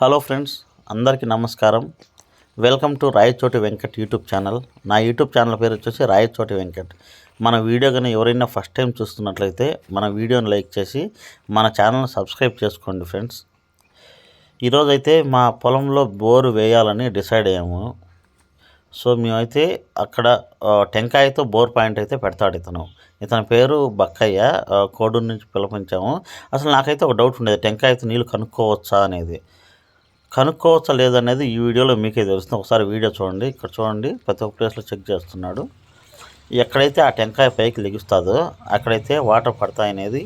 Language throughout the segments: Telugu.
హలో ఫ్రెండ్స్ అందరికీ నమస్కారం. Welcome to Rayachoti Venkat YouTube channel. నా యూట్యూబ్ ఛానల్ పేరు వచ్చేసి రాయచోటి వెంకట్. మన వీడియో కానీ ఎవరైనా ఫస్ట్ టైం చూస్తున్నట్లయితే మన వీడియోని లైక్ చేసి మన ఛానల్ని సబ్స్క్రైబ్ చేసుకోండి ఫ్రెండ్స్. ఈరోజు అయితే మా పొలంలో బోరు వేయాలని డిసైడ్ అయ్యాము. సో మేమైతే అక్కడ టెంకాయతో బోర్ పాయింట్ అయితే పెడతాడు ఇతను ఇతని పేరు బక్కయ్య కోడూరు నుంచి పిలిపించాము అసలు నాకైతే ఒక డౌట్ ఉండేది టెంకాయతో నీళ్ళు కనుక్కోవచ్చా అనేది. కనుక్కోవచ్చా లేదనేది ఈ వీడియోలో మీకే తెలుస్తుంది. ఒకసారి వీడియో చూడండి. ఇక్కడ చూడండి. ప్రతి ఒక్క ప్లేస్లో చెక్ చేస్తున్నాడు. ఎక్కడైతే ఆ టెంకాయ పైకి లెగుస్తుందో అక్కడైతే వాటర్ పడతాయనేది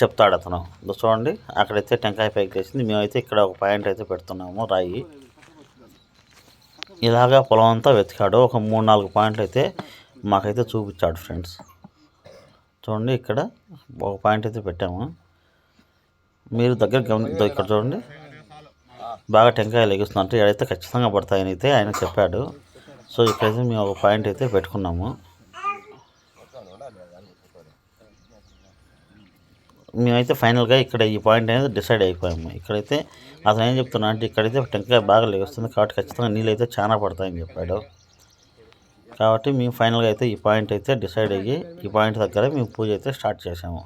చెప్తాడు అతను. చూడండి. అక్కడైతే టెంకాయ పైకి లేచింది. మేమైతే ఇక్కడ ఒక పాయింట్ అయితే పెడుతున్నాము. రాయి. ఇలాగా పొలం అంతా వెతికాడు. ఒక మూడు నాలుగు పాయింట్లు అయితే మాకైతే చూపించాడు ఫ్రెండ్స్. చూడండి ఇక్కడ ఒక పాయింట్ అయితే పెట్టాము. మీరు దగ్గర గమని ఇక్కడ చూడండి. బాగా టెంకాయలు ఎగుస్తున్నట్టు ఎడైతే ఖచ్చితంగా పడతాయని అయితే ఆయన చెప్పాడు. సో ఇక్కడైతే మేము ఒక పాయింట్ అయితే పెట్టుకున్నాము. మేమైతే ఫైనల్గా ఇక్కడ ఈ పాయింట్ అనేది డిసైడ్ అయిపోయాము. ఇక్కడైతే అతను ఏం చెప్తున్నా అంటే ఇక్కడైతే టెంకాయ బాగా లెగుస్తుంది కాబట్టి ఖచ్చితంగా నీళ్ళు అయితే చాలా పడతాయని చెప్పాడు. కాబట్టి మేము ఫైనల్గా అయితే ఈ పాయింట్ అయితే డిసైడ్ అయ్యి ఈ పాయింట్ దగ్గర మేము పూజ అయితే స్టార్ట్ చేసాము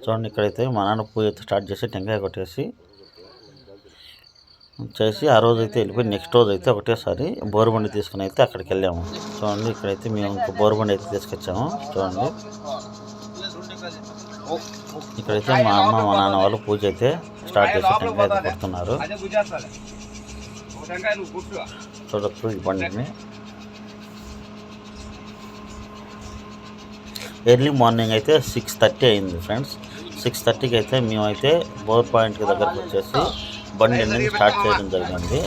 చూడండి ఇక్కడైతే మా నాన్న పూజ అయితే స్టార్ట్ చేసి టెంకాయ కొట్టేసి చేసి ఆ రోజు అయితే వెళ్ళిపోయి నెక్స్ట్ రోజు అయితే ఒకటేసారి బోరుబండి తీసుకుని అయితే అక్కడికి వెళ్ళాము. చూడండి ఇక్కడైతే మేము ఇంకో బోరుబండి అయితే తీసుకొచ్చాము. చూడండి. ఇక్కడైతే మా అమ్మ మా నాన్న వాళ్ళు పూజ అయితే స్టార్ట్ చేసి టెంకాయ అయితే కొడుతున్నారు. చూడచ్చు ఈ బండిని. ఎర్లీ మార్నింగ్ అయితే సిక్స్ థర్టీ అయింది ఫ్రెండ్స్. సిక్స్ థర్టీకి అయితే మేమైతే బోర్ పాయింట్కి దగ్గరకు వచ్చేసి బండి అనేది స్టార్ట్ చేయడం జరిగింది?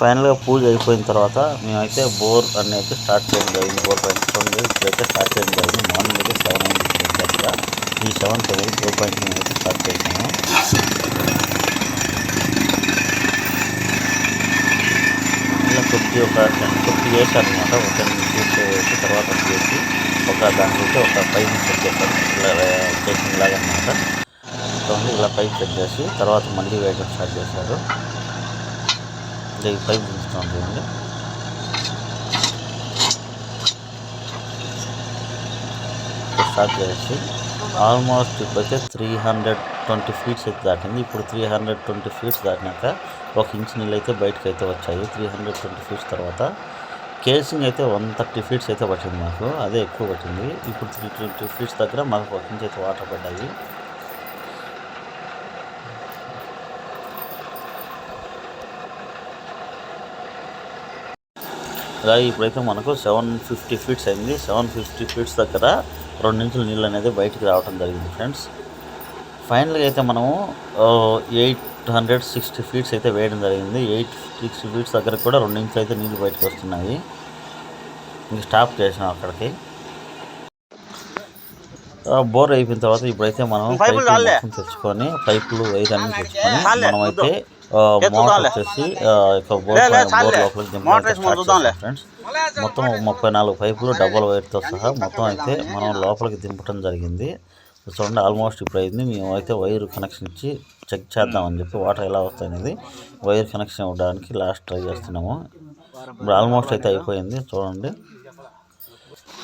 ఫైనల్గా పూజ అయిపోయిన తర్వాత మేమైతే బోర్ అనేది స్టార్ట్ చేయడం జరిగింది. బోర్ పాయింట్ చూడండి ఇప్పుడైతే స్టార్ట్ చేయడం జరిగింది. మార్నింగ్ అయితే సెవెన్ అయింది ఈ సెవెన్ తొమ్మిది బోర్ పాయింట్ అయితే స్టార్ట్ చేసాము ఇలా కొద్ది ఒక టెన్ కొద్ది చేశారు అనమాట ఒక టెన్ మినిట్స్ వేసి తర్వాత చేసి ఒక దాంట్లో ఒక ఫైవ్ సెట్ చేశారు. ఇలా చేసిన లాగా అనమాట ఇలా పైకి సెట్ చేసి తర్వాత మళ్ళీ వేయడం స్టార్ట్ చేశారు. ఇంకా ఈ పైప్ దించుతూ స్టార్ట్ చేసి ఆల్మోస్ట్ ఇప్పుడైతే త్రీ హండ్రెడ్ ట్వంటీ ఫీట్స్ అయితే దాటింది. ఇప్పుడు త్రీ హండ్రెడ్ ట్వంటీ ఫీట్స్ దాటినాక ఒక ఇంచ్ నీళ్ళు అయితే బయటకు అయితే వచ్చాయి. త్రీ హండ్రెడ్ ట్వంటీ ఫీట్స్ తర్వాత కేసింగ్ అయితే వన్ థర్టీ ఫీట్స్ అయితే పట్టింది మాకు. అదే ఎక్కువ పట్టింది. ఇప్పుడు త్రీ ట్వంటీ ఫీట్స్ దగ్గర మాకు ఒక ఇంచ్ అయితే వాటర్ పడ్డాయి. అలాగే ఇప్పుడైతే మనకు సెవెన్ ఫిఫ్టీ ఫీట్స్ అయింది. సెవెన్ ఫిఫ్టీ ఫీట్స్ దగ్గర రెండు ఇంచుల నీళ్ళు అనేది బయటికి రావడం జరిగింది ఫ్రెండ్స్. ఫైనల్గా అయితే మనము ఎయిట్ హండ్రెడ్ సిక్స్టీ ఫీట్స్ అయితే వేయడం జరిగింది. ఎయిట్ సిక్స్టీ ఫీట్స్ దగ్గర కూడా రెండు ఇంచులు అయితే నీళ్ళు బయటకు వస్తున్నాయి. ఇంక స్టాప్ చేసినాం అక్కడికి. బోర్ అయిపోయిన తర్వాత ఇప్పుడైతే మనం తెచ్చుకొని పైపులు వైర్ అన్ని తెచ్చుకొని మనం అయితే ఆ, మోటార్ వచ్చేసి ఫ్రెండ్స్ మొత్తం ముప్పై నాలుగు పైపులు డబల్ వైర్తో సహా మొత్తం అయితే మనం లోపలికి దింపడం జరిగింది. చూడండి ఆల్మోస్ట్ ఇప్పుడు అయింది. మేము అయితే వైర్ కనెక్షన్ ఇచ్చి చెక్ చేద్దామని చెప్పి వాటర్ ఎలా వస్తాయి అనేది వైర్ కనెక్షన్ ఇవ్వడానికి లాస్ట్ ట్రై చేస్తున్నాము. ఇప్పుడు ఆల్మోస్ట్ అయితే అయిపోయింది. చూడండి.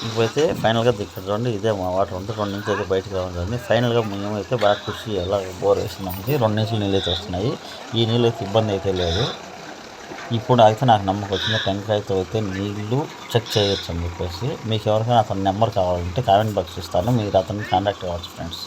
ఇప్పుడైతే ఫైనల్గా ఇక్కడ చూడండి ఇదే మా వాటర్ ఉంది. రెండు నుంచి అయితే బయటకు రావడం జరిగింది. ఫైనల్గా మేము అయితే బాగా కృషి ఎలా బోర్ వేస్తున్నామండి రెండు నుంచి నీళ్ళు అయితే వస్తున్నాయి. ఈ నీళ్ళు అయితే ఇబ్బంది అయితే లేదు. ఇప్పుడు అయితే నాకు నమ్మకం వచ్చింది టెంకాయతో అయితే నీళ్ళు చెక్ చేయొచ్చు అని చెప్పేసి. మీకు ఎవరికైనా అతని నెంబర్ కావాలంటే కామెంట్ బాక్స్ ఇస్తాను. మీరు అతన్ని కాంటాక్ట్ కావచ్చు ఫ్రెండ్స్